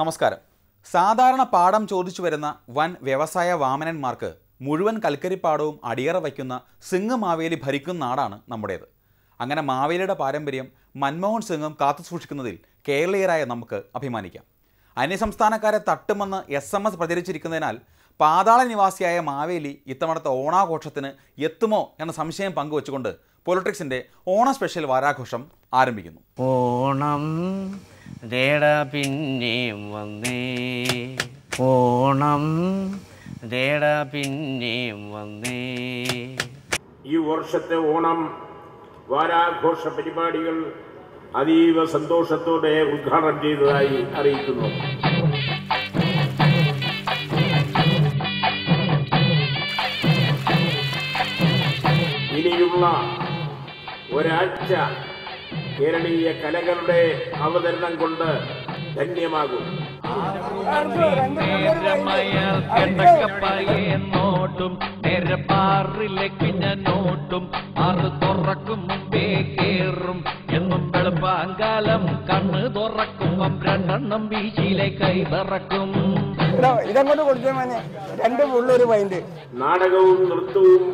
നമസ്കാരം. സാധാരണ പാഠം ചോദിച്ചു വരുന്ന വൻ വ്യവസായ വാമനന്മാർക്ക് മുഴുവൻ കൽക്കരിപ്പാടവും അടിയറ വയ്ക്കുന്ന സിംഗ് മാവേലി ഭരിക്കുന്ന നാടാണ് നമ്മുടേത്. അങ്ങനെ മാവേലിയുടെ പാരമ്പര്യം മൻമോഹൻ സിംഗും കാത്തു സൂക്ഷിക്കുന്നതിൽ കേരളീയരായ നമുക്ക് അഭിമാനിക്കാം. അന്യസംസ്ഥാനക്കാരെ തട്ടുമെന്ന് എസ് എം എസ് പ്രചരിച്ചിരിക്കുന്നതിനാൽ പാതാള നിവാസിയായ മാവേലി ഇത്തവണത്തെ ഓണാഘോഷത്തിന് എത്തുമോ എന്ന സംശയം പങ്കുവച്ചുകൊണ്ട് പൊളിറ്റിക്സിന്റെ ഓണ സ്പെഷ്യൽ വാരാഘോഷം ആരംഭിക്കുന്നു. ഓണം ദേട പിന്നെയും വന്നേ. ഓണം ദേടാ പിന്നെയും വന്നേ. ഈ വർഷത്തെ ഓണം വാരാഘോഷ പരിപാടികൾ അതീവ സന്തോഷത്തോടെ ഉദ്ഘാടനം ചെയ്തതായി അറിയിക്കുന്നു. ഇനിയുള്ള ഒരാഴ്ച കേരളീയ കലകളുടെ അവതരണം കൊണ്ട് ധന്യമാകും. നോട്ടും നേരപ്പാറിലേക്ക് ഞാൻ നോട്ടും ആറ് തുറക്കും മുമ്പേ കേറും. എന്നും വെളുപ്പാങ്കാലം കണ്ണ് തുറക്കുമ്പം രണ്ടെണ്ണം ബീച്ചിലെ കൈതറക്കും ഇതാ, ഇതങ്ങോട്ട് കൊടുത്തേ മോനെ? രണ്ട് മൈൻഡ് നാടകവും നൃത്തവും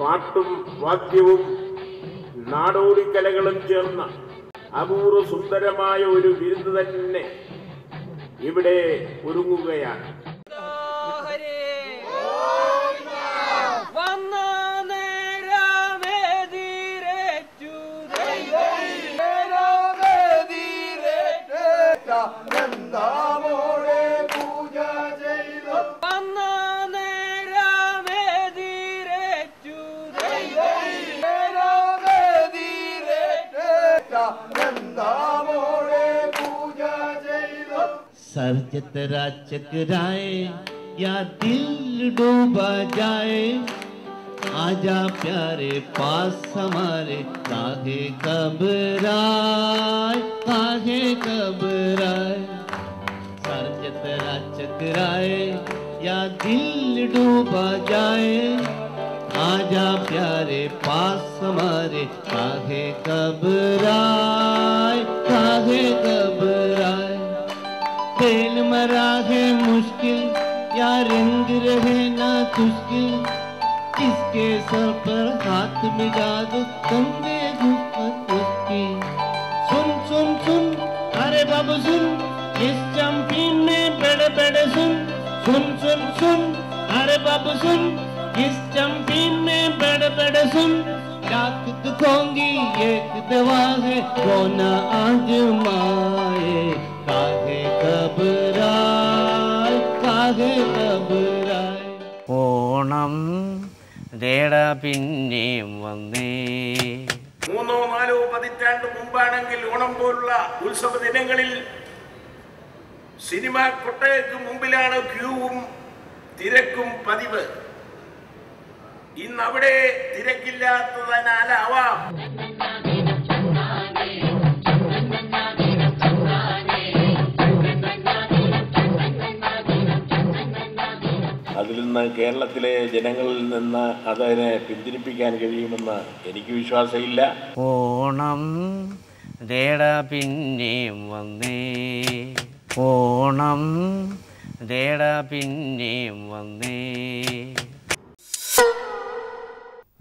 പാട്ടും വാദ്യവും നാടോടിക്കലകളും ചേർന്ന അപൂർവ സുന്ദരമായ ഒരു വിരുന്ന് തന്നെ ഇവിടെ ഒരുങ്ങുകയാണ്. सर चतरा चकराए या दिल डूबा जाए। आजा प्यारे पास हमारे, काहे कबराए काहे कबराए सर चतरा चकराए या दिल डूबा जाए। आजा प्यारे पास हमारे, काहे कबराए काहे कबराए खेल मरा है मुश्किल या रंग रहे ना तुश्किल किसके सर पर हाथ मिला दो घुसपत उसकी। सुन सुन सुन, अरे बाबू सुन, इस चंपीन में बड़े बड़े सुन। सुन सुन सुन, अरे बाबू सुन, इस चंपीन में बड़े बड़े सुन। लाख दुखोंगी, एक दवा है, वो न आजमाए काहे ഓണം ദേട പിന്നെയും വന്നേ. മൂന്നോ നാലോ പതിറ്റാണ്ട് മുമ്പാണെങ്കിൽ ഓണം പോലുള്ള ഉത്സവ ദിനങ്ങളിൽ സിനിമ കൊട്ടയ്ക്ക് മുമ്പിലാണ് ക്യൂവും തിരക്കും പതിവ്. ഇന്ന് അവിടെ തിരക്കില്ലാത്തതിനാലാവാം. അതിൽ നിന്ന് കേരളത്തിലെ ജനങ്ങളിൽ നിന്ന് അതിനെ പിന്തിരിപ്പിക്കാൻ കഴിയുമെന്ന് എനിക്ക് വിശ്വാസമില്ല. ഓണം ദേട പിന്നെയും വന്നേ. ഓണം ദേട പിന്നെയും വന്നേ.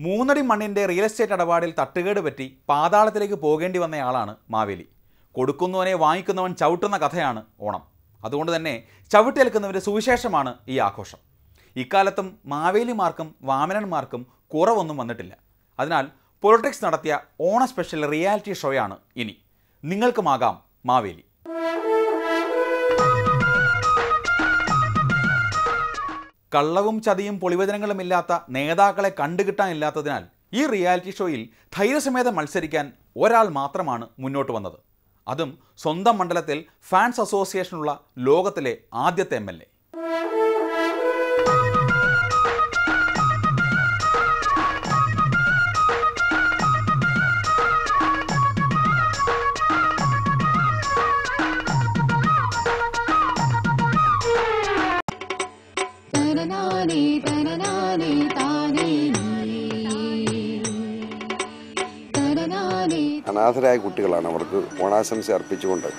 മൂന്നടി മണ്ണിന്റെ റിയൽ എസ്റ്റേറ്റ് ഇടപാടിൽ തട്ടുകേട് പറ്റി പാതാളത്തിലേക്ക് പോകേണ്ടി വന്നയാളാണ് മാവേലി. കൊടുക്കുന്നവനെ വാങ്ങിക്കുന്നവൻ ചവിട്ടുന്ന കഥയാണ് ഓണം. അതുകൊണ്ട് തന്നെ ചവിട്ടേൽക്കുന്നവന്റെ സുവിശേഷമാണ് ഈ ആഘോഷം. ഇക്കാലത്തും മാവേലിമാർക്കും വാമനന്മാർക്കും കുറവൊന്നും വന്നിട്ടില്ല. അതിനാൽ പൊളിറ്റിക്സ് നടത്തിയ ഓണ സ്പെഷ്യൽ റിയാലിറ്റി ഷോയാണ് ഇനി. നിങ്ങൾക്കുമാകാം മാവേലി. കള്ളവും ചതിയും പൊളിവചനങ്ങളും ഇല്ലാത്ത നേതാക്കളെ കണ്ടുകിട്ടാനില്ലാത്തതിനാൽ ഈ റിയാലിറ്റി ഷോയിൽ ധൈര്യസമേതം മത്സരിക്കാൻ ഒരാൾ മാത്രമാണ് മുന്നോട്ട് വന്നത്. അതും സ്വന്തം മണ്ഡലത്തിൽ ഫാൻസ് അസോസിയേഷനുള്ള ലോകത്തിലെ ആദ്യത്തെ എം. അനാഥരായ കുട്ടികളാണ് അവർക്ക് ഓണാശംസ അർപ്പിച്ചുകൊണ്ട്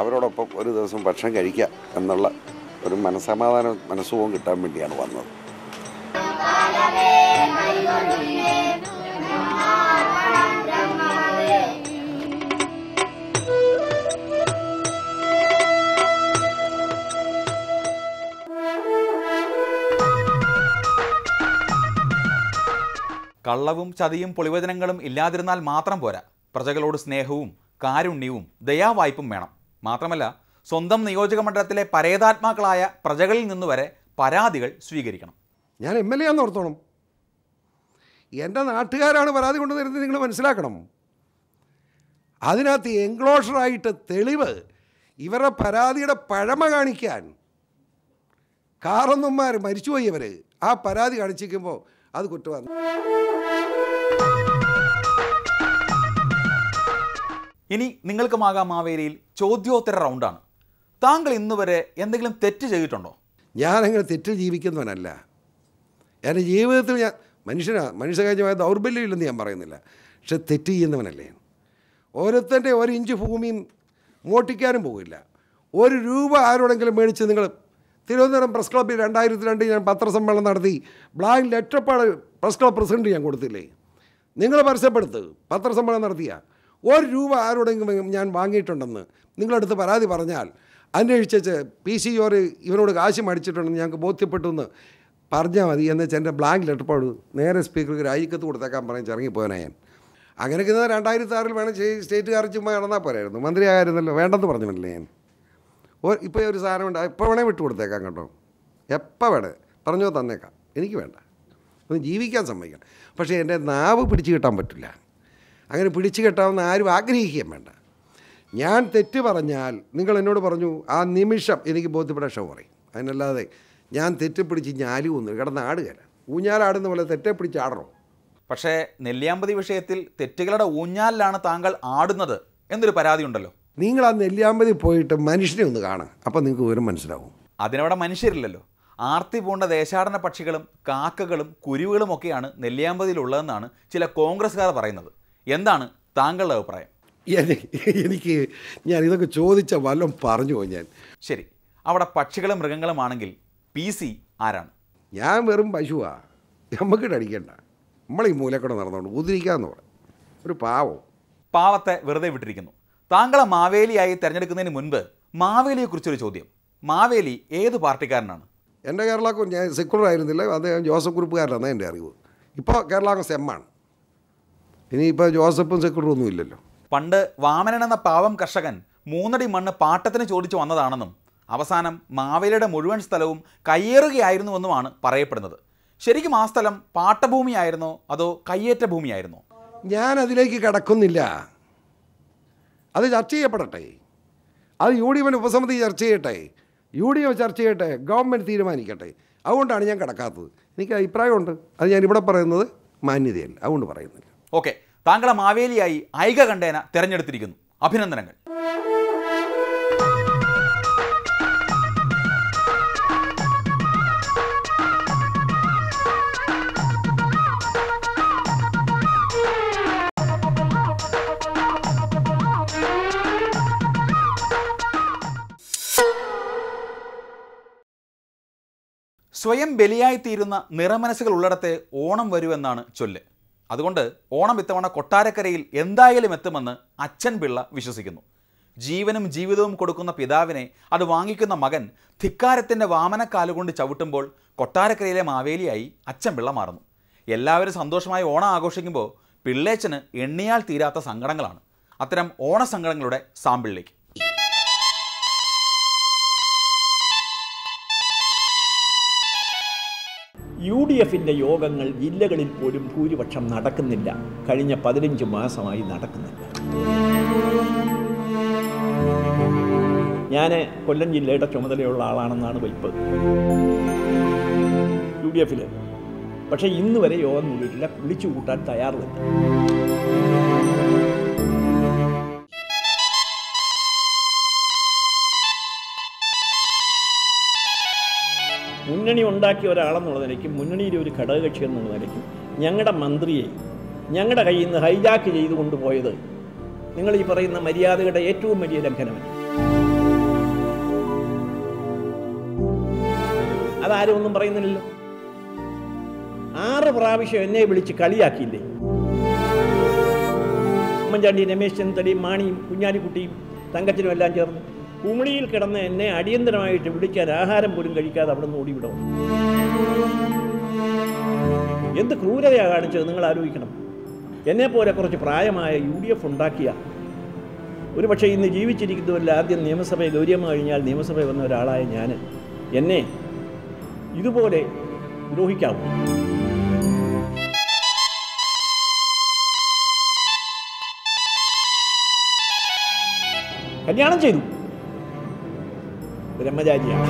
അവരോടൊപ്പം ഒരു ദിവസം ഭക്ഷണം കഴിക്കാം എന്നുള്ള ഒരു മനസ്സമാധാനം മനസ്സുഖവും കിട്ടാൻ വേണ്ടിയാണ് വന്നത്. കള്ളവും ചതിയും പൊളിവചനങ്ങളും ഇല്ലാതിരുന്നാൽ മാത്രം പോരാ. പ്രജകളോട് സ്നേഹവും കാരുണ്യവും ദയാവായ്പും വേണം. മാത്രമല്ല സ്വന്തം നിയോജക മണ്ഡലത്തിലെ പരേതാത്മാക്കളായ പ്രജകളിൽ നിന്ന് വരെ പരാതികൾ സ്വീകരിക്കണം. ഞാൻ എം എൽ എ ആണെന്ന് ഓർത്തോണം. എന്റെ നാട്ടുകാരാണ് പരാതി കൊണ്ടുവരുന്നത് നിങ്ങൾ മനസ്സിലാക്കണം. അതിനകത്ത് എൻക്ലോഷറായിട്ട് തെളിവ് ഇവരുടെ പരാതിയുടെ പഴമ കാണിക്കാൻ കാറൊന്നുമാർ മരിച്ചുപോയി അവർ ആ പരാതി കാണിച്ചിരിക്കുമ്പോൾ അത് കുറ്റമാണ് ഇനി നിങ്ങൾക്കുമാകാം മാവേലിയിൽ ചോദ്യോത്തര റൗണ്ടാണ് താങ്കൾ ഇന്ന് വരെ എന്തെങ്കിലും തെറ്റ് ചെയ്തിട്ടുണ്ടോ? ഞാനങ്ങനെ തെറ്റിൽ ജീവിക്കുന്നവനല്ല. എന്റെ ജീവിതത്തിൽ ഞാൻ മനുഷ്യനാ മനുഷ്യകാര്യമായ ദൗർബല്യമില്ലെന്ന് ഞാൻ പറയുന്നില്ല. പക്ഷെ തെറ്റ് ചെയ്യുന്നവനല്ലേ. ഓരോരുത്തന്റെ ഒരു ഇഞ്ച് ഭൂമിയും മോട്ടിക്കാനും പോകില്ല ഒരു രൂപ ആരോടെങ്കിലും മേടിച്ച് നിങ്ങൾ തിരുവനന്തപുരം പ്രസ് ക്ലബ്ബിൽ രണ്ടായിരത്തി രണ്ടിൽ ഞാൻ പത്രസമ്മേളനം നടത്തി blank letter pad press club president ഞാൻ കൊടുത്തില്ലേ? നിങ്ങൾ പരസ്യപ്പെടുത്ത് പത്രസമ്മേളനം നടത്തിയ? ഒരു രൂപ ആരോടെങ്കിലും ഞാൻ വാങ്ങിയിട്ടുണ്ടെന്ന് നിങ്ങളടുത്ത് പരാതി പറഞ്ഞാൽ അന്വേഷിച്ച് പി സി ഓർ ഇവനോട് കാശ് മേടിച്ചിട്ടുണ്ടെന്ന് ഞങ്ങൾക്ക് ബോധ്യപ്പെട്ടു എന്ന് പറഞ്ഞാൽ മതി എന്ന് വെച്ചാൽ എന്റെ ബ്ലാങ്ക് ലെറ്റർപ്പാട് നേരെ സ്പീക്കർക്ക് രാജിക്കത്ത് കൊടുത്തേക്കാൻ പറഞ്ഞ് ഇറങ്ങിപ്പോയനാ ഞാൻ. അങ്ങനെയൊക്കെ ഇന്ന് രണ്ടായിരത്തി ആറിൽ വേണം സ്റ്റേറ്റുകാർ ചുമ്മാ നടന്നാൽ പോരായിരുന്നു. മന്ത്രിയായിരുന്നല്ലോ വേണ്ടെന്ന് പറഞ്ഞില്ലേ ഞാൻ. ഇപ്പോൾ ഒരു സാധനം ഉണ്ട്. എപ്പോൾ വേണേൽ വിട്ടു കൊടുത്തേക്കാം കേട്ടോ. എപ്പോൾ വേണേ. പറഞ്ഞോ തന്നേക്കാം. എനിക്ക് വേണ്ട. ഒന്ന് ജീവിക്കാൻ സമ്മതിക്കണം. പക്ഷേ എന്റെ നാവ് പിടിച്ചു കിട്ടാൻ പറ്റില്ല. അങ്ങനെ പിടിച്ചു കെട്ടാമെന്ന് ആരും ആഗ്രഹിക്കുകയും വേണ്ട. ഞാൻ തെറ്റ് പറഞ്ഞാൽ നിങ്ങൾ എന്നോട് പറഞ്ഞു ആ നിമിഷം എനിക്ക് ബോധ്യപ്പെടാൻ ഷോ പറയും. അതിനല്ലാതെ ഞാൻ തെറ്റ് പിടിച്ച് ഞാലും ഒന്നും കിടന്ന് ആടുകയല്ല. ഊഞ്ഞാലാടുന്ന പോലെ തെറ്റെ പിടിച്ച് ആടണോ? പക്ഷേ നെല്ലിയാമ്പതി വിഷയത്തിൽ തെറ്റുകളുടെ ഊഞ്ഞാലിലാണ് താങ്കൾ ആടുന്നത് എന്നൊരു പരാതി ഉണ്ടല്ലോ. നിങ്ങൾ ആ നെല്ലിയാമ്പതി പോയിട്ട് മനുഷ്യനെ ഒന്ന് കാണാം അപ്പം നിങ്ങൾക്ക് വിവരം മനസ്സിലാവും. അതിനവിടെ മനുഷ്യരില്ലല്ലോ. ആർത്തി പൂണ്ട ദേശാടന പക്ഷികളും കാക്കകളും കുരുവികളും ഒക്കെയാണ് നെല്ലിയാമ്പതിയിലുള്ളതെന്നാണ് ചില കോൺഗ്രസ്സുകാർ പറയുന്നത്. എന്താണ് താങ്കളുടെ അഭിപ്രായം? എനിക്ക് ഞാൻ ഇതൊക്കെ ചോദിച്ച വല്ലതും പറഞ്ഞു പോയി ഞാൻ. ശരി. അവിടെ പക്ഷികളും മൃഗങ്ങളും ആണെങ്കിൽ പി സി ആരാണ്? ഞാൻ വെറും പശുവാ. നമുക്കിട്ട് അടിക്കണ്ട. നമ്മൾ ഈ മൂലക്കൂടെ നടന്നുകൊണ്ട് ഉതിരിക്കാന്ന് പറയും ഒരു പാവം. പാവത്തെ വെറുതെ വിട്ടിരിക്കുന്നു. താങ്കളെ മാവേലിയായി തിരഞ്ഞെടുക്കുന്നതിന് മുൻപ് മാവേലിയെക്കുറിച്ചൊരു ചോദ്യം. മാവേലി ഏത് പാർട്ടിക്കാരനാണ്? എന്റെ കേരള ഞാൻ സെക്യുലർ ആയിരുന്നില്ല അദ്ദേഹം ജോസഫ് കുറിപ്പുകാരനാണ് എന്റെ അറിവ്. ഇപ്പോൾ കേരള കോൺഗ്രസ് എം ആണ് ഇനിയിപ്പോൾ ജോസഫും സെക്രട്ടറി ഒന്നും ഇല്ലല്ലോ. പണ്ട് വാമനൻ എന്ന പാവം കർഷകൻ മൂന്നടി മണ്ണ് പാട്ടത്തിന് ചോദിച്ചു വന്നതാണെന്നും അവസാനം മാവേലിയുടെ മുഴുവൻ സ്ഥലവും കയ്യേറുകയായിരുന്നുവെന്നുമാണ് പറയപ്പെടുന്നത്. ശരിക്കും ആ സ്ഥലം പാട്ടഭൂമിയായിരുന്നോ അതോ കയ്യേറ്റ ഭൂമിയായിരുന്നോ? ഞാൻ അതിലേക്ക് കടക്കുന്നില്ല. അത് ചർച്ച ചെയ്യപ്പെടട്ടെ. അത് യു ഡി എഫിന് ഉപസമിതി ചർച്ച ചെയ്യട്ടെ. യു ഡി എഫ് ചർച്ച ചെയ്യട്ടെ. ഗവൺമെന്റ് തീരുമാനിക്കട്ടെ. അതുകൊണ്ടാണ് ഞാൻ കിടക്കാത്തത്. എനിക്ക് അഭിപ്രായമുണ്ട്. അത് ഞാൻ ഇവിടെ പറയുന്നത് മാന്യതയല്ല. അതുകൊണ്ട് പറയുന്നില്ല. ഓക്കെ താങ്കളെ മാവേലിയായി ഐക കണ്ടേന തിരഞ്ഞെടുത്തിരിക്കുന്നു. അഭിനന്ദനങ്ങൾ. സ്വയം ബലിയായിത്തീരുന്ന നിറമനസ്സുകൾ ഉള്ളിടത്തെ ഓണം വരുമെന്നാണ് ചൊല്ല്. അതുകൊണ്ട് ഓണം ഇത്തവണ കൊട്ടാരക്കരയിൽ എന്തായാലും എത്തുമെന്ന് അച്ഛൻ പിള്ള വിശ്വസിക്കുന്നു. ജീവനും ജീവിതവും കൊടുക്കുന്ന പിതാവിനെ അത് വാങ്ങിക്കുന്ന മകൻ ധിക്കാരത്തിന്റെ വാമനക്കാലുകൊണ്ട് ചവിട്ടുമ്പോൾ കൊട്ടാരക്കരയിലെ മാവേലിയായി അച്ഛൻ പിള്ള മാറുന്നു. എല്ലാവരും സന്തോഷമായി ഓണം ആഘോഷിക്കുമ്പോൾ പിള്ളേച്ചന് എണ്ണിയാൽ തീരാത്ത സങ്കടങ്ങളാണ്. അത്തരം ഓണസങ്കടങ്ങളുടെ സാമ്പിളിലേക്ക്. യു ഡി എഫിന്റെ യോഗങ്ങൾ ജില്ലകളിൽ പോലും ഭൂരിപക്ഷം നടക്കുന്നില്ല. കഴിഞ്ഞ പതിനഞ്ച് മാസമായി നടക്കുന്നില്ല. ഞാൻ കൊല്ലം ജില്ലയുടെ ചുമതലയുള്ള ആളാണെന്നാണ് വയ്പ് യു ഡി എഫിൽ പക്ഷേ ഇന്ന് വരെ യോഗം കൂടിയിട്ടില്ല വിളിച്ചു കൂട്ടാൻ തയ്യാറില്ല. ഉണ്ടാക്കിയ ഒരാളെന്നുള്ള നിലയ്ക്ക് മുന്നണിയിലെ ഒരു ഘടകകക്ഷി എന്നുള്ള നിലയ്ക്ക് ഞങ്ങളുടെ മന്ത്രിയെ ഞങ്ങളുടെ കയ്യിൽ നിന്ന് ഹൈജാക്ക് ചെയ്തു കൊണ്ടുപോയത് നിങ്ങൾ ഈ പറയുന്ന മര്യാദയുടെ ഏറ്റവും വലിയ ലംഘനമാണ് അതാരും ഒന്നും പറയുന്നില്ലല്ലോ. ആറ് പ്രാവശ്യം എന്നെ വിളിച്ച് കളിയാക്കിയില്ലേ? ഉമ്മൻചാണ്ടി രമേശ് ചെന്നിത്തലയും മാണിയും കുഞ്ഞാലിക്കുട്ടിയും തങ്കച്ചനും എല്ലാം ചേർന്ന്. കുമിളിയിൽ കിടന്ന് എന്നെ അടിയന്തരമായിട്ട് വിളിക്കാൻ ആഹാരം പോലും കഴിക്കാതെ അവിടെ നിന്ന് ഓടിവിടും. എന്ത് ക്രൂരതയാണ് കാണിച്ചത് നിങ്ങൾ ആലോചിക്കണം. എന്നെപ്പോലെ കുറച്ച് പ്രായമായ യു ഡി എഫ് ഉണ്ടാക്കിയ ഒരു പക്ഷേ ഇന്ന് ജീവിച്ചിരിക്കുന്നവരിൽ ആദ്യം നിയമസഭയിൽ ഗൗരിയമ്മ കഴിഞ്ഞാൽ നിയമസഭയിൽ വന്ന ഒരാളായ ഞാൻ എന്നെ ഇതുപോലെ ദ്രോഹിക്കാമോ കല്യാണം ചെയ്തു. ബ്രഹ്മചാരിയാണ്.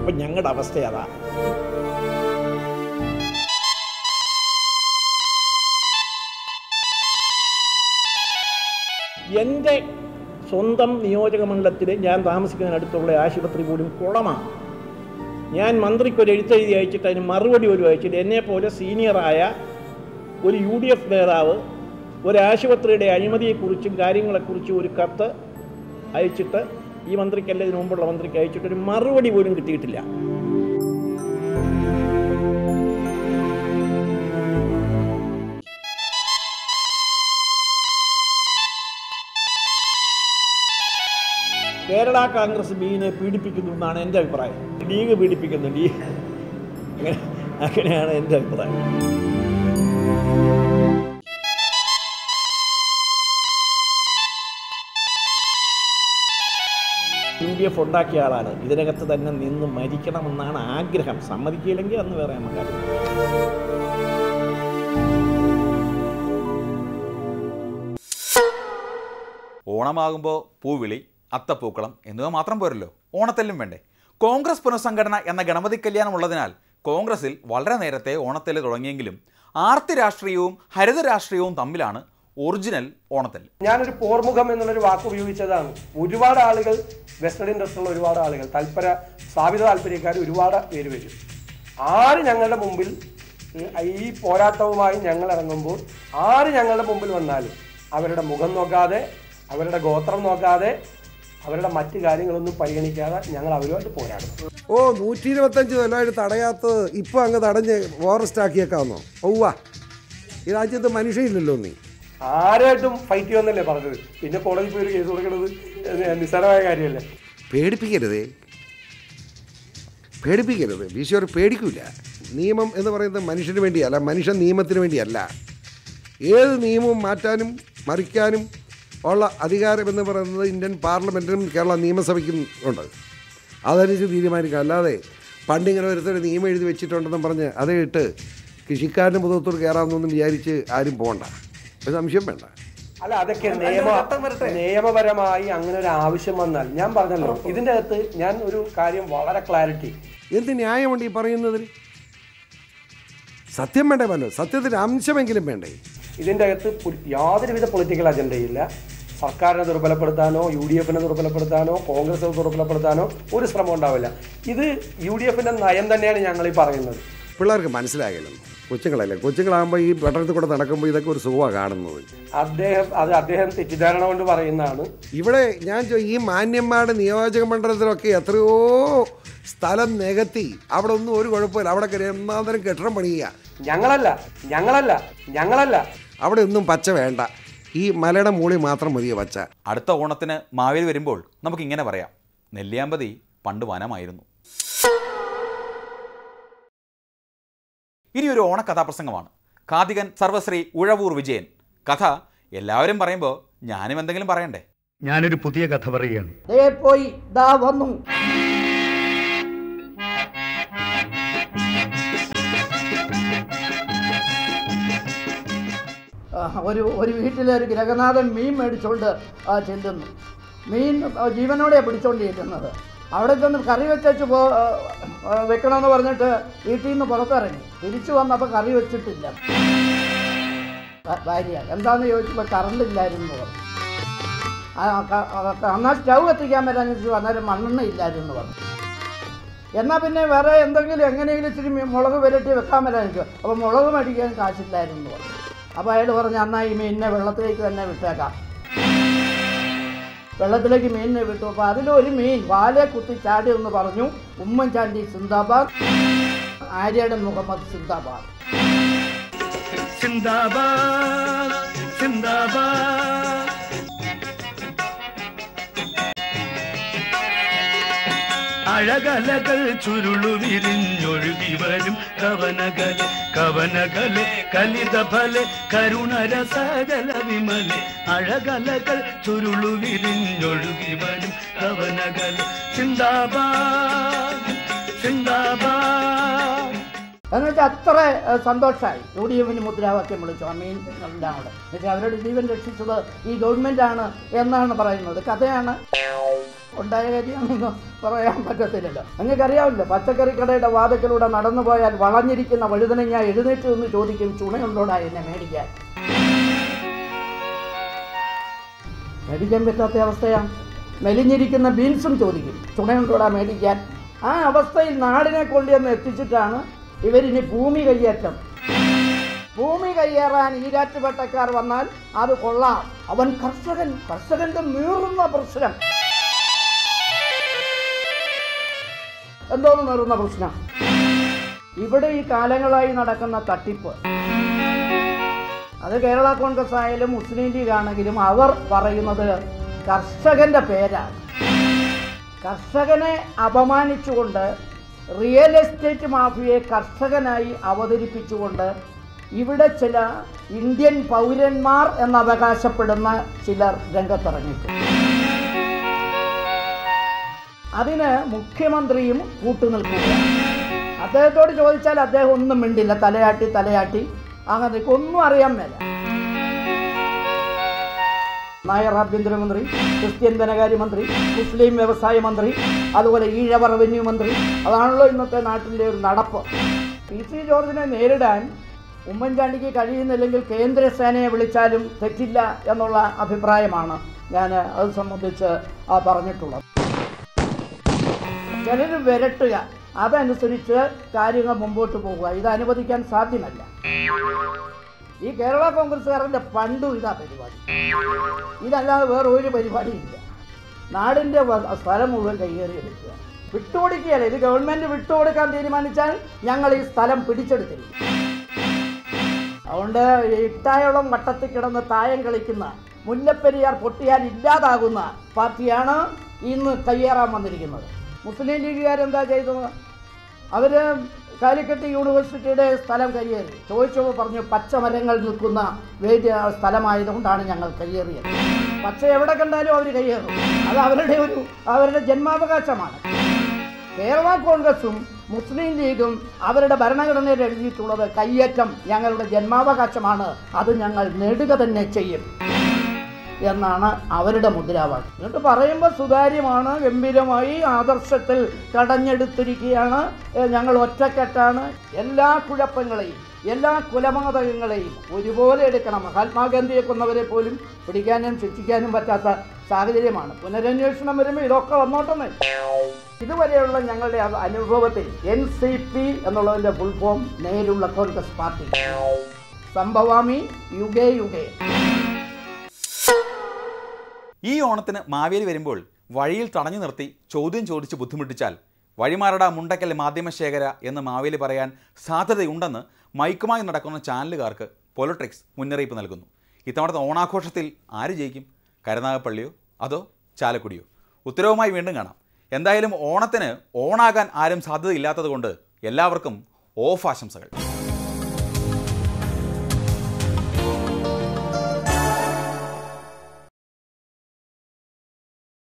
അപ്പം ഞങ്ങളുടെ അവസ്ഥ അതാ. എന്റെ സ്വന്തം നിയോജക മണ്ഡലത്തിൽ ഞാൻ താമസിക്കുന്നതിനടുത്തുള്ള ആശുപത്രി പോലും കുളമാണ്. ഞാൻ മന്ത്രിക്ക് ഒരു എഴുത്തെഴുതി അയച്ചിട്ട് അതിന് മറുപടി ഒരു അയച്ചിട്ട് എന്നെപ്പോലെ സീനിയറായ ഒരു യു ഡി എഫ് നേതാവ് ഒരു ആശുപത്രിയുടെ അഴിമതിയെക്കുറിച്ചും കാര്യങ്ങളെക്കുറിച്ചും ഒരു കത്ത് അയച്ചിട്ട് ഈ മന്ത്രിക്കല്ല ഇതിനു മുമ്പുള്ള മന്ത്രിക്ക് അയച്ചിട്ടൊരു മറുപടി പോലും കിട്ടിയിട്ടില്ല. കേരള കോൺഗ്രസ് ബീനെ പീഡിപ്പിക്കുന്നു എന്നാണ് എന്റെ അഭിപ്രായം. ലീഗ് പീഡിപ്പിക്കുന്നു. ലീഗ്. അങ്ങനെ അങ്ങനെയാണ് എന്റെ അഭിപ്രായം. എഫ് ഉണ്ടാക്കിയ ആളാണ്. ഇതിനകത്ത് തന്നെ നിന്ന് മരിക്കണമെന്നാണ് ആഗ്രഹം. സമ്മതിക്കില്ലെങ്കിൽ അന്ന് വേറെ നമുക്ക് ഓണമാകുമ്പോൾ പൂവിളി അത്തപ്പൂക്കളം എന്നിവ മാത്രം പോരല്ലോ. ഓണത്തെല്ലും വേണ്ടേ? കോൺഗ്രസ് പുനഃസംഘടന എന്ന ഗണപതി കല്യാണം ഉള്ളതിനാൽ കോൺഗ്രസിൽ വളരെ നേരത്തെ ഓണത്തെല്ല് തുടങ്ങിയെങ്കിലും ആർത്തി രാഷ്ട്രീയവും ഹരിത രാഷ്ട്രീയവും തമ്മിലാണ് ഒറിജിനൽ ഓണത്തല്ല്. ഞാനൊരു പോർമുഖം എന്നുള്ളൊരു വാക്ക് ഉപയോഗിച്ചതാണ്. ഒരുപാട് ആളുകൾ വെസ്റ്റേൺ ഇൻഡസ്ട്രിയിലുള്ള ഒരുപാട് ആളുകൾ തൽപര സ്ഥാപിത താല്പര്യക്കാർ ഒരുപാട് പേര് വരും. ആര് ഞങ്ങളുടെ മുമ്പിൽ ഈ പോരാട്ടവുമായി ഞങ്ങൾ ഇറങ്ങുമ്പോൾ ആര് ഞങ്ങളുടെ മുമ്പിൽ വന്നാലും അവരുടെ മുഖം നോക്കാതെ അവരുടെ ഗോത്രം നോക്കാതെ അവരുടെ മറ്റു കാര്യങ്ങളൊന്നും പരിഗണിക്കാതെ ഞങ്ങൾ അവരുമായിട്ട് പോരാടും. ഓ നൂറ്റി ഇരുപത്തഞ്ച് കൊല്ലമായിട്ട് തടയാത്തത് ഇപ്പോൾ അങ്ങ് തടഞ്ഞ് ഫോറസ്റ്റ് ആക്കിയേക്കാവുന്നോ ഈ രാജ്യത്ത് മനുഷ്യയില്ലല്ലോ നീ. ആരായിട്ടും ഫൈറ്റ് ചെയ്യുമെന്നല്ലേ പറഞ്ഞത്? പിന്നെ കോടതി പോയി ഒരു കേസ് കൊടുക്കുന്നത് നിസ്സാരമായ കാര്യമല്ലേ? പേടിപ്പിക്കരുതേ. പേടിപ്പിക്കരുത്. ഈശ്വർ പേടിക്കൂല. നിയമം എന്ന് പറയുന്നത് മനുഷ്യന് വേണ്ടിയല്ല മനുഷ്യൻ നിയമത്തിന് വേണ്ടിയല്ല. ഏത് നിയമവും മാറ്റാനും മറിക്കാനും ഉള്ള അധികാരം എന്ന് പറയുന്നത് ഇന്ത്യൻ പാർലമെന്റിനും കേരള നിയമസഭയ്ക്കും ഉണ്ട്. അതനുസരിച്ച് തീരുമാനിക്കുക. അല്ലാതെ പണ്ടിങ്ങനെ ഒരുത്തൊരു നിയമം എഴുതി വെച്ചിട്ടുണ്ടെന്നും പറഞ്ഞ് അതേ ഇട്ട് കൃഷിക്കാരന്റെ മുഖത്തോട് കയറാമെന്നൊന്നും വിചാരിച്ച് ആരും പോകണ്ട. ഒരു സംശയം വേണ്ട. അല്ല അതൊക്കെ നിയമ നിയമപരമായി അങ്ങനെ ഒരു ആവശ്യം വന്നാൽ ഞാൻ പറഞ്ഞല്ലോ ഇതിന്റെ അകത്ത് ഞാൻ ഒരു കാര്യം വളരെ ക്ലാരിറ്റി എന്ത് ന്യായമുണ്ട് ഈ പറയുന്നതിൽ സത്യം വേണ്ടേ പറഞ്ഞു സത്യത്തിന്റെ അംശമെങ്കിലും വേണ്ടേ? ഇതിന്റെ അകത്ത് യാതൊരുവിധ പൊളിറ്റിക്കൽ അജണ്ടയില്ല സർക്കാരിനെ ദുർബലപ്പെടുത്താനോ യു ഡി എഫിനെ ദുർബലപ്പെടുത്താനോ കോൺഗ്രസിനെ ദുർബലപ്പെടുത്താനോ ഒരു ശ്രമം ഉണ്ടാവില്ല. ഇത് യു ഡി എഫിന്റെ നയം തന്നെയാണ് ഞങ്ങൾ ഈ പറയുന്നത്. പിള്ളേർക്ക് മനസ്സിലാകില്ല കൊച്ചുങ്ങളല്ലേ? കൊച്ചുങ്ങളാകുമ്പോൾ ഈ പട്ടണത്തിൽ കൂടെ നടക്കുമ്പോൾ ഇതൊക്കെ ഒരു സുഖമാണ് കാണുന്നത്. അദ്ദേഹം അത് അദ്ദേഹം തെറ്റിദ്ധാരണ കൊണ്ട് പറയുന്നതാണ്. ഇവിടെ ഞാൻ ഈ മാന്യന്മാരുടെ നിയോജക മണ്ഡലത്തിലൊക്കെ എത്രയോ സ്ഥലം നികത്തി. അവിടെ ഒന്നും ഒരു കുഴപ്പമില്ല. അവിടെ ഒന്നാന്തരം കെട്ടിടം പണിയുക. ഞങ്ങളല്ല ഞങ്ങളല്ല ഞങ്ങളല്ല. അവിടെ ഒന്നും പച്ച വേണ്ട. ഈ മലയുടെ മൂളി മാത്രം മതിയ പച്ച? അടുത്ത ഓണത്തിന് മാവേലി വരുമ്പോൾ നമുക്ക് ഇങ്ങനെ പറയാം. നെല്ലിയാമ്പതി പണ്ട് വനമായിരുന്നു. ഇനി ഒരു ഓണകഥാപ്രസംഗമാണ്. കാതികൻ സർവശ്രീ ഉഴവൂർ വിജയൻ. കഥ എല്ലാവരും പറയുമ്പോൾ ഞാനും എന്തെങ്കിലും പറയണ്ടേ? ഞാനൊരു പുതിയ കഥ പറയുകയാണ്. ദേ പോയി ദാ വന്നു. ഒരു ഒരു വീട്ടിലെ ഒരു ഗ്രഹനാഥൻ മീൻ മേടിച്ചുകൊണ്ട് ചെല്ലുന്നു. മീൻ ജീവനോടെ പിടിച്ചോണ്ട് ചെല്ലുന്നത് അവിടെ ചെന്ന് കറി വെച്ചു പോ വെക്കണമെന്ന് പറഞ്ഞിട്ട് വീട്ടിൽ നിന്ന് പുറത്തിറങ്ങി. തിരിച്ചു വന്നപ്പോൾ കറി വെച്ചിട്ടില്ല. ഭാര്യ എന്താന്ന് ചോദിച്ചപ്പോൾ കറണ്ട് ഇല്ലായിരുന്നു. പറഞ്ഞു എന്നാൽ സ്റ്റൗ എത്തിക്കാൻ പറ്റാന്ന് ചോദിച്ചു. അന്നേരം മണ്ണെണ്ണ ഇല്ലായിരുന്നു പറഞ്ഞു. എന്നാൽ പിന്നെ വേറെ എന്തെങ്കിലും എങ്ങനെയെങ്കിലും ഇച്ചിരി മുളക് വിരട്ടി വെക്കാൻ പറ്റാന്ന് അപ്പോൾ മുളക് മേടിക്കാൻ കാശില്ലായിരുന്നു പറഞ്ഞു. അപ്പോൾ അയാൾ പറഞ്ഞു എന്നാൽ ഈ മീനിനെ വെള്ളത്തിലേക്ക് തന്നെ വിട്ടേക്കാം. വെള്ളത്തിലേക്ക് മീനിനെ വിട്ടു. അപ്പോൾ അതിലൊരു മീൻ വാലെ കുത്തി ചാടി എന്ന് പറഞ്ഞു. ഉമ്മൻചാണ്ടി സിന്ദാബാദ്. ആര്യയുടെ മുഹമ്മദ് സിന്ദാബാദ്. സിന്ദാബാദ് സിന്ദാബാദ്. അഴകലകൾ വരും കവനകലെ കവനകലെ കലിതഫലെ കരുണരസകല വിമലെ അഴകലകൾ ചുരുളു വിരിഞ്ഞൊഴുകി വരും കവനകൾ. എന്നുവെച്ചാൽ എന്ന് അത്ര സന്തോഷമായി യു ഡി എഫിന് മുദ്രാവാക്യം വിളിച്ചു. അമീൻ മീൻ എല്ലാം എന്നുവെച്ചാൽ അവരുടെ ജീവൻ രക്ഷിച്ചത് ഈ ഗവൺമെന്റാണ് എന്നാണ് പറയുന്നത്. കഥയാണ്. ഉണ്ടായ കാര്യമാണെന്ന് പറയാൻ പറ്റത്തില്ലല്ലോ. നിങ്ങൾക്കറിയാമല്ലോ പച്ചക്കറി കടയുടെ വാതക്കിലൂടെ നടന്നു പോയാൽ വളഞ്ഞിരിക്കുന്ന വഴുതനങ്ങ എഴുന്നേറ്റ് നിന്ന് ചോദിക്കും ചുണയുണ്ടോടാ എന്നെ മേടിക്കാൻ? മേടിക്കാൻ പറ്റാത്ത അവസ്ഥയാണ് മെലിഞ്ഞിരിക്കുന്ന ബീൻസും ചോദിക്കും. ചുണയുണ്ടോടാ മേടിക്കാൻ? ആ അവസ്ഥയിൽ നാടിനെ കൊണ്ടുവന്ന് എത്തിച്ചിട്ടാണ് ഇവരിനി ഭൂമി കയ്യേറ്റം. ഭൂമി കയ്യേറാൻ ഈരാറ്റുപേട്ടക്കാർ വന്നാൽ അത് കൊള്ളാം. അവൻ കർഷകൻ. കർഷകന്റെ നീറുന്ന പ്രശ്നം. എന്തോന്ന് നീറുന്ന പ്രശ്നം? ഇവിടെ ഈ കാലങ്ങളായി നടക്കുന്ന തട്ടിപ്പ്. അത് കേരള കോൺഗ്രസ് ആയാലും മുസ്ലിം ലീഗ് ആണെങ്കിലും അവർ പറയുന്നത് കർഷകന്റെ പേരാണ്. കർഷകനെ അപമാനിച്ചുകൊണ്ട് റിയൽ എസ്റ്റേറ്റ് മാഫിയയെ കർഷകനായി അവതരിപ്പിച്ചുകൊണ്ട് ഇവിടെ ചില ഇന്ത്യൻ പൗരന്മാർ എന്നവകാശപ്പെടുന്ന ചിലർ രംഗത്തിറങ്ങിയിട്ടുണ്ട്. അതിന് മുഖ്യമന്ത്രിയും കൂട്ടുനിൽക്കുക അദ്ദേഹത്തോട് ചോദിച്ചാൽ അദ്ദേഹം ഒന്നും മിണ്ടില്ല. തലയാട്ടി തലയാട്ടി. അങ്ങനെ ഒന്നും അറിയാൻ മേല. നായർ ആഭ്യന്തരമന്ത്രി ക്രിസ്ത്യൻ ധനകാര്യമന്ത്രി മുസ്ലിം വ്യവസായ മന്ത്രി അതുപോലെ ഈഴവ റവന്യൂ മന്ത്രി അതാണല്ലോ ഇന്നത്തെ നാട്ടിന്റെ ഒരു നടപ്പ്. പി സി ജോർജിനെ നേരിടാൻ ഉമ്മൻചാണ്ടിക്ക് കഴിയുന്നില്ലെങ്കിൽ കേന്ദ്രസേനയെ വിളിച്ചാലും തെറ്റില്ല എന്നുള്ള അഭിപ്രായമാണ് ഞാൻ അത് സംബന്ധിച്ച് പറഞ്ഞിട്ടുള്ളത്. ചിലർ വിരട്ടുക. അതനുസരിച്ച് കാര്യങ്ങൾ മുമ്പോട്ട് പോകുക. ഇത് അനുവദിക്കാൻ സാധ്യമല്ല. ഈ കേരള കോൺഗ്രസ്സുകാരന്റെ പണ്ടും ഇതാ പരിപാടി. ഇതല്ലാതെ വേറെ ഒരു പരിപാടിയില്ല. നാടിന്റെ സ്ഥലം മുഴുവൻ കൈയേറിയെടുക്കുക. വിട്ടുകൊടുക്കുകയല്ല. ഇത് ഗവൺമെന്റ് വിട്ടുകൊടുക്കാൻ തീരുമാനിച്ചാൽ ഞങ്ങൾ ഈ സ്ഥലം പിടിച്ചെടുത്തിരിക്കും അതുകൊണ്ട് ഇട്ടായോളം വട്ടത്തിൽ കിടന്ന് തായം കളിക്കുന്ന മുല്ലപ്പെരിയാർ പൊട്ടിയാൽ ഇല്ലാതാകുന്ന പാർട്ടിയാണ് ഇന്ന് കയ്യേറാൻ വന്നിരിക്കുന്നത്. മുസ്ലിം ലീഗുകാരെന്താ ചെയ്തത്? അവർ കാലിക്കറ്റ് യൂണിവേഴ്സിറ്റിയുടെ സ്ഥലം കയ്യേറി. ചോദിച്ചപ്പോൾ പറഞ്ഞു പച്ചമരങ്ങൾ നിൽക്കുന്ന വേദി സ്ഥലമായതുകൊണ്ടാണ് ഞങ്ങൾ കയ്യേറിയത്. പക്ഷേ എവിടെ കണ്ടാലും അവർ കയ്യേറും. അത് അവരുടെ ഒരു അവരുടെ ജന്മാവകാശമാണ്. കേരള കോൺഗ്രസും മുസ്ലിം ലീഗും അവരുടെ ഭരണഘടനയിൽ എഴുതിയിട്ടുള്ളത് കയ്യേറ്റം ഞങ്ങളുടെ ജന്മാവകാശമാണ്. അത് ഞങ്ങൾ നേടുക തന്നെ ചെയ്യും. എന്നാണ് അവരുടെ മുദ്രാവാക്യം. എന്നിട്ട് പറയുമ്പോൾ സുതാര്യമാണ് ഗംഭീരമായി ആദർശത്തിൽ കടഞ്ഞെടുത്തിരിക്കുകയാണ്. ഞങ്ങൾ ഒറ്റക്കെട്ടാണ്. എല്ലാ കുഴപ്പങ്ങളെയും എല്ലാ കുലപാതകങ്ങളെയും ഒരുപോലെ എടുക്കണം. മഹാത്മാഗാന്ധിയെ കൊന്നവരെ പോലും പിടിക്കാനും ശിക്ഷിക്കാനും പറ്റാത്ത സാഹചര്യമാണ്. പുനരന്വേഷണം വരുമ്പോൾ ഇതൊക്കെ വന്നോട്ടെന്ന്. ഇതുവരെയുള്ള ഞങ്ങളുടെ അനുഭവത്തിൽ എൻ സി പി എന്നുള്ളതിന്റെ ഫുൾ ഫോം നേരുള്ള കോൺഗ്രസ് പാർട്ടി. സംഭവാമി യുഗേ യുഗേ. ഈ ഓണത്തിന് മാവേലി വരുമ്പോൾ വഴിയിൽ തടഞ്ഞു നിർത്തി ചോദ്യം ചോദിച്ച് ബുദ്ധിമുട്ടിച്ചാൽ വഴിമാറട മുണ്ടക്കൽ മാധ്യമശേഖര എന്ന് മാവേലി പറയാൻ സാധ്യതയുണ്ടെന്ന് മൈക്കുമായി നടക്കുന്ന ചാനലുകാർക്ക് പൊളിട്രിക്സ് മുന്നറിയിപ്പ് നൽകുന്നു. ഇത്തവണത്തെ ഓണാഘോഷത്തിൽ ആര് ജയിക്കും? കരുനാഗപ്പള്ളിയോ? അതോ ചാലക്കുടിയോ? ഉത്തരവുമായി വീണ്ടും കാണാം. എന്തായാലും ഓണത്തിന് ഓണാകാൻ ആരും സാധ്യതയില്ലാത്തതുകൊണ്ട് എല്ലാവർക്കും ഓഫ് ആശംസകൾ.